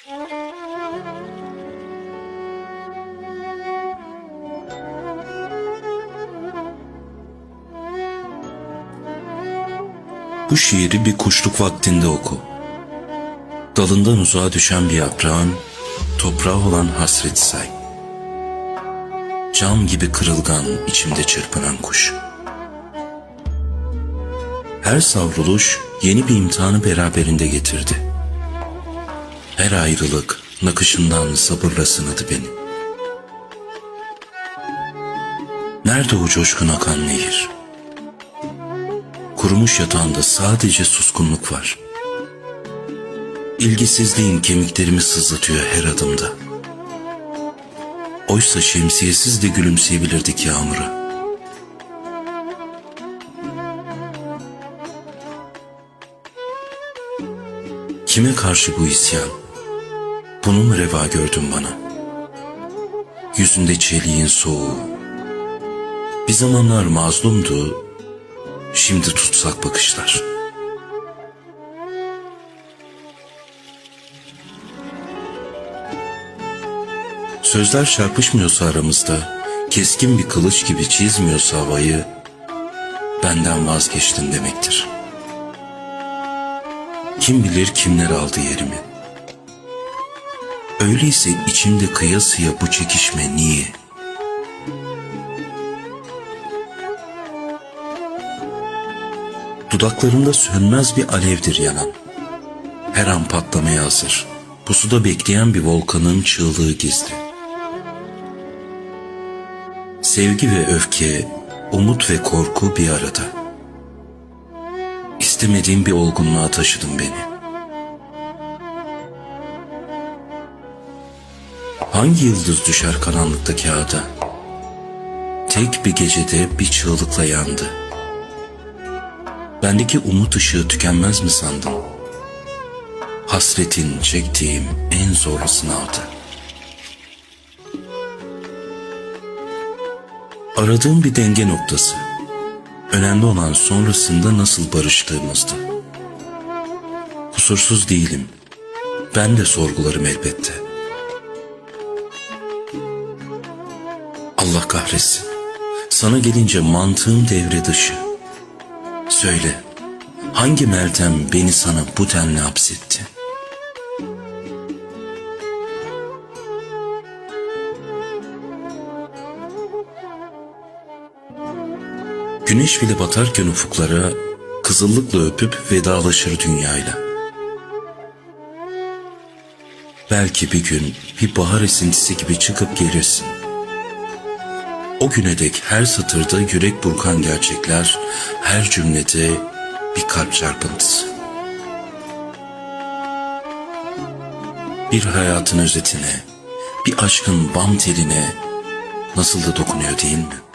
Bu şiiri bir kuşluk vaktinde oku. Dalından uzağa düşen bir yaprağın toprağa olan hasreti say. Cam gibi kırılgan içimde çırpınan kuş. Her savruluş yeni bir imtihanı beraberinde getirdi. Her ayrılık nakışından sabırla sınadı beni. Nerede o coşkun akan nehir? Kurumuş yatağında sadece suskunluk var. İlgisizliğin kemiklerimi sızlatıyor her adımda. Oysa şemsiyesiz de gülümseyebilirdik yağmura. Kime karşı bu isyan? Bunu mu reva gördün bana? Yüzünde çeliğin soğuğu. Bir zamanlar mazlumdu, şimdi tutsak bakışlar. Sözler çarpışmıyorsa aramızda, keskin bir kılıç gibi çizmiyorsa havayı, benden vazgeçtin demektir. Kim bilir kimler aldı yerimi. Öyleyse içimde kıyasıya bu çekişme niye? Dudaklarında sönmez bir alevdir yanan. Her an patlamaya hazır. Pusuda bekleyen bir volkanın çığlığı gizli. Sevgi ve öfke, umut ve korku bir arada. İstemediğim bir olgunluğa taşıdın beni. Hangi yıldız düşer karanlıkta kağıda? Tek bir gecede bir çığlıkla yandı. Bendeki umut ışığı tükenmez mi sandın? Hasretin çektiğim en zorlu sınavdı. Aradığım bir denge noktası. Önemli olan sonrasında nasıl barıştığımızdı. Kusursuz değilim. Ben de sorgularım elbette. Allah kahretsin. Sana gelince mantığım devre dışı. Söyle, hangi Meltem beni sana bu denli hapsetti? Güneş bile batarken ufuklara kızıllıkla öpüp vedalaşır dünyayla. Belki bir gün bir bahar esintisi gibi çıkıp gelirsin. O güne dek her satırda yürek burkan gerçekler, her cümlede bir kalp çarpıntısı. Bir hayatın özetine, bir aşkın bam teline nasıl da dokunuyor değil mi?